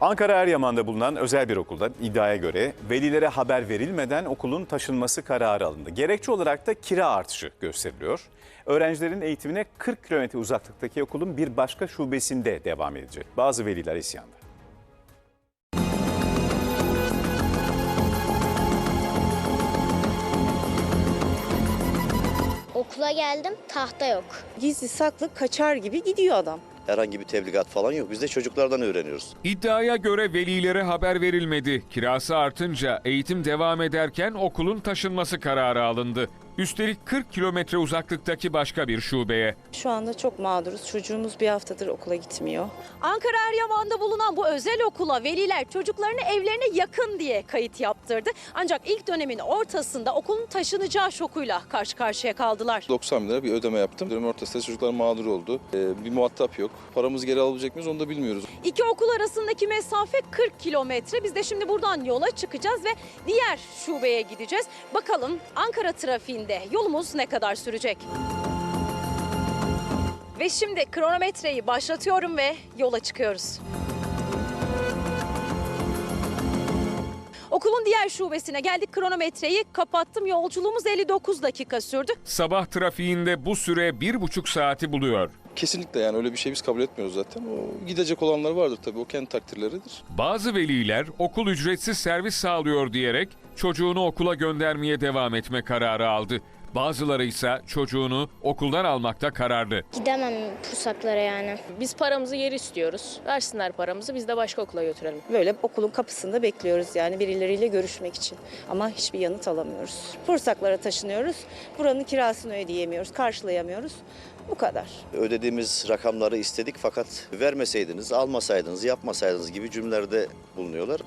Ankara Eryaman'da bulunan özel bir okulda iddiaya göre velilere haber verilmeden okulun taşınması kararı alındı. Gerekçe olarak da kira artışı gösteriliyor. Öğrencilerin eğitimine 40 kilometre uzaklıktaki okulun bir başka şubesinde devam edecek. Bazı veliler isyanda. Okula geldim, tahta yok. Gizli saklı kaçar gibi gidiyor adam. Herhangi bir tebligat falan yok. Biz de çocuklardan öğreniyoruz. İddiaya göre velilere haber verilmedi. Kirası artınca eğitim devam ederken okulun taşınması kararı alındı. Üstelik 40 kilometre uzaklıktaki başka bir şubeye. Şu anda çok mağduruz. Çocuğumuz bir haftadır okula gitmiyor. Ankara Eryaman'da bulunan bu özel okula veliler çocuklarını evlerine yakın diye kayıt yaptırdı. Ancak ilk dönemin ortasında okulun taşınacağı şokuyla karşı karşıya kaldılar. 90 bin lira bir ödeme yaptım. Dönem ortasında çocuklar mağdur oldu. Ee, bir muhatap yok. Paramızı geri alabilecek miyiz onu da bilmiyoruz. İki okul arasındaki mesafe 40 kilometre. Biz de şimdi buradan yola çıkacağız ve diğer şubeye gideceğiz. Bakalım Ankara trafiğinde yolumuz ne kadar sürecek? Ve şimdi kronometreyi başlatıyorum ve yola çıkıyoruz. Okulun diğer şubesine geldik. Kronometreyi kapattım. Yolculuğumuz 59 dakika sürdü. Sabah trafiğinde bu süre bir buçuk saati buluyor. Kesinlikle yani öyle bir şey biz kabul etmiyoruz zaten. O gidecek olanlar vardır tabii. O kendi takdirleridir. Bazı veliler okul ücretsiz servis sağlıyor diyerek çocuğunu okula göndermeye devam etme kararı aldı. Bazıları ise çocuğunu okuldan almakta kararlı. Gidemem pusaklara yani. Biz paramızı geri istiyoruz. Versinler paramızı biz de başka okula götürelim. Böyle okulun kapısında bekliyoruz yani birileriyle görüşmek için. Ama hiçbir yanıt alamıyoruz. Pursaklara taşınıyoruz. Buranın kirasını ödeyemiyoruz, karşılayamıyoruz. Bu kadar. Ödediğimiz rakamları istedik fakat vermeseydiniz, almasaydınız, yapmasaydınız gibi cümlelerde bulunuyorlar.